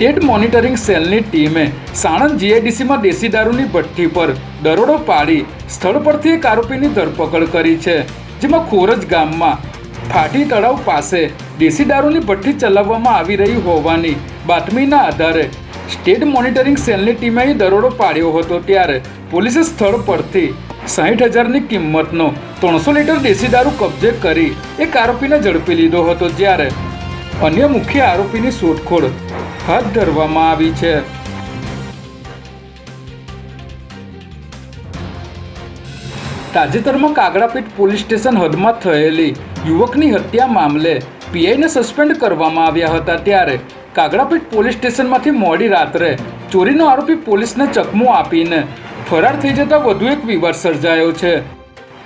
State monitoring સેલની ટીમે સાણંદ જીઆઈડીસીમાં દેશી દારૂની ભઠ્ઠી પર દરોડો પાડી સ્થળ પરથી એક આરોપીની ધરપકડ કરી છે, જેમાં ખોરજ ગામમાં ફાટી તળાવ પાસે દેશી દારૂની ભઠ્ઠી ચલાવવામાં આવી રહી હોવાની બાતમીના આધારે સ્ટેટ મોનિટરિંગ સેલની ટીમે દરોડો પાડ્યો હતો ત્યારે પોલીસે સ્થળ પરથી સાહીઠ હજારની કિંમતનો ત્રણસો લીટર દેશી દારૂ કબજે કરી એક આરોપીને ઝડપી લીધો હતો જ્યારે અન્ય મુખ્ય આરોપીની શોધખોળ હાથ ધરવામાં આવી છે. તાજેતરમાં કાગડાપીઠ પોલીસ સ્ટેશન હદમાં થયેલી યુવકની હત્યા મામલે પીઆઈને સસ્પેન્ડ કરવામાં આવ્યા હતા ત્યારે કાગડાપીઠ પોલીસ સ્ટેશનમાંથી મોડી રાત્રે ચોરીનો આરોપી પોલીસને ચકમો આપીને ફરાર થઈ જતા વધુ એક વિવાદ સર્જાયો છે.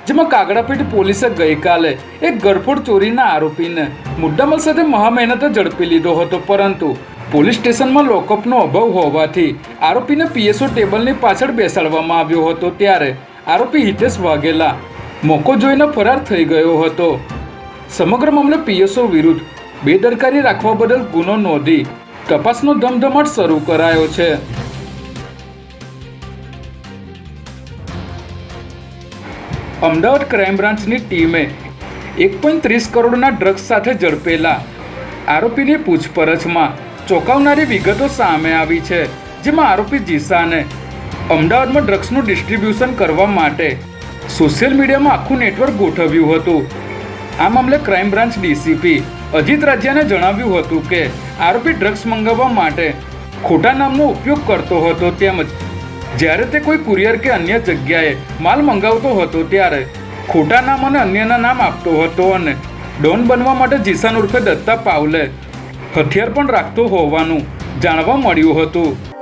જેમાં કાગડાપીઠ પોલીસે ગઈકાલે એક ગરફોડ ચોરીના આરોપીને મુદ્દામલ સાથે મહામહેનતે ઝડપી લીધો હતો, પરંતુ પોલીસ સ્ટેશનમાં લોકઅપનો અભાવ હોવાથી આરોપીને પીએસઓ ટેબલની પાછળ બેસાડવામાં આવ્યો હતો, ત્યારે આરોપી હિતેશ વાઘેલા મોકો જોઈને ફરાર થઈ ગયો હતો. સમગ્ર મામલે પીએસઓ વિરુદ્ધ બેદરકારી રાખવા બદલ ગુનો નોંધી તપાસનો ધમધમાટ શરૂ કરાયો છે. અમદાવાદ ક્રાઇમ બ્રાન્ચની ટીમે એક પોઈન્ટ ત્રીસ કરોડના ડ્રગ્સ સાથે ઝડપેલા આરોપીની પૂછપરછમાં ચોંકાવનારી વિગતો સામે આવી છે, જેમાં આરોપી જીસાને અમદાવાદમાં ડ્રગ્સનું ડિસ્ટ્રીબ્યુશન કરવા માટે સોશિયલ મીડિયામાં આખું નેટવર્ક ગોઠવ્યું હતું. આ મામલે ક્રાઇમ બ્રાન્ચ ડીસીપી અજીત રાજ્યાને જણાવ્યું હતું કે, આરોપી ડ્રગ્સ મંગાવવા માટે ખોટા નામનો ઉપયોગ કરતો હતો તેમજ જ્યારે તે કોઈ કુરિયર કે અન્ય જગ્યાએ માલ મંગાવતો હતો ત્યારે ખોટા નામ અને અન્યના નામ આપતો હતો અને ડોન બનવા માટે જીસાન ઉર્ફે દત્તા પાવલે હથિયાર પણ રાખતો હોવાનું જાણવા મળ્યું હતું.